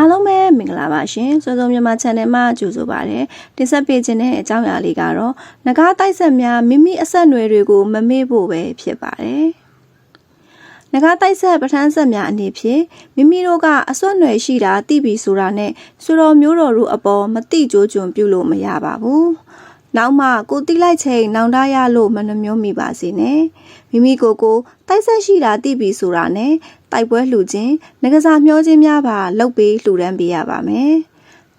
အားလုံးပဲမင်္ဂလာပါရှင်စောစောမြန်မာ channel မှာကြိုဆိုပါရစေတင်ဆက်ပေးခြင်းတဲ့အကြောင်းအရာလေးကတော့ငကားတိုက်ဆက်များမိမိအဆက်အနွယ်တွေကိုမမေ့ဖို့ပဲဖြစ်ပါတယ်ငကားတိုက်ဆက်ပဋ္ဌာန်းဆက်များအနေဖြင့်မိမိတို့ကအစွတ်အနွယ်ရှိတာသိပြီဆိုတာနဲ့ဆိုတော်မျိုးတော်တို့အပေါ်မတိကြိုးကျွံပြုလို့မရပါဘူး နောက်မှကိုတိလိုက်ချိန်နောင်တရလို့မနှမျိုးမိပါစေနဲ့မိမိကိုယ်ကိုတိုက်ဆက်ရှိတာသိပြီဆိုတာနဲ့တိုက်ပွဲလှူခြင်းငကစားမျောခြင်းများပါလုပ်ပြီးလှူဒန်းပေးရပါမယ်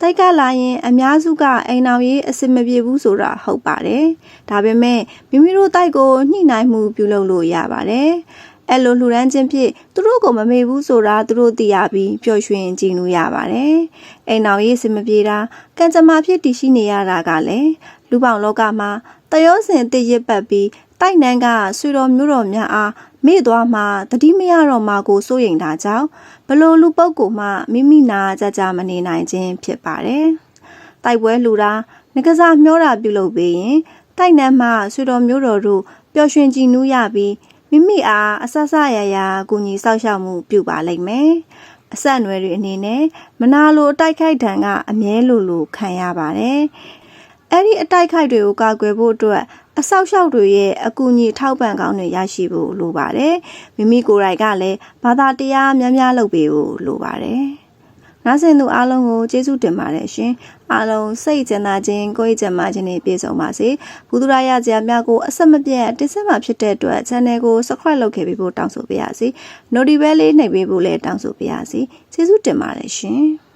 တိုက်ကလာရင်အများစုကအိမ်အောင်ရေးအစင်မပြေဘူးဆိုတာဟုတ်ပါတယ်ဒါပေမဲ့မိမိတို့တိုက်ကိုညှိနှိုင်းမှုပြုလုပ်လို့ရပါတယ်အဲ့လိုလှူဒန်းခြင်းဖြင့်သူတို့ကိုမမေ့ဘူးဆိုတာသူတို့သိရပြီးပျော်ရွှင်ကြည်နူးရပါတယ်အိမ်အောင်ရေးအစင်မပြေတာကံကြမ္မာဖြစ်တည်ရှိနေရတာကလည်း လူပေါင်းလောကမှာတယောစင်တည်ရစ်ပတ်ပြီးတိုက်နန်းကဆွေတော်မျိုးတော်များအားမေ့သွားမှတတိမရတော့မှကိုစိုးရိမ်တာကြောင့်ဘလို့လူပုဂ္ဂိုလ်မှမိမိနာကြကြမနေနိုင်ခြင်းဖြစ်ပါတယ်။တိုက်ပွဲလူတာငကစားမျောတာပြုလုပ်ပေးရင်တိုက်နန်းမှဆွေတော်မျိုးတော်တို့ပျော်ရွှင်ကြည်နူးရပြီးမိမိအားအဆဆရရကူညီဆောက်ရှောက်မှုပြုပါလိမ့်မယ်။အဆက်အနွယ်တွေအနေနဲ့မနာလိုအတိုက်ခိုက်တံကအမြဲလိုလိုခံရပါတယ်။ အဲ့ဒီအတိုက်ခိုက်တွေကိုကာကွယ်ဖို့အတွက်အဆောက်အအုံတွေရဲ့အကူအညီထောက်ပံ့ကောင်းတွေရရှိဖို့လိုပါတယ်။မိမိကိုယ်တိုင်ကလည်းဘာသာတရားများများလုပ်ပေးဖို့လိုပါတယ်။နားဆင်သူအားလုံးကိုကျေးဇူးတင်ပါတယ်ရှင်။အားလုံးစိတ်ကျင်နာခြင်းကိုယ်ကျင်မာခြင်းတွေပြည့်စုံပါစေ။ဘုဒ္ဓရာယဇာများကိုအဆက်မပြတ်တင်ဆက်မှာဖြစ်တဲ့အတွက် channel ကို subscribe လုပ်ခဲ့ပြီးဖို့တောင်းဆိုပါရစေ။ notification လေးနှိပ်ပေးဖို့လည်းတောင်းဆိုပါရစေ။ကျေးဇူးတင်ပါတယ်ရှင်။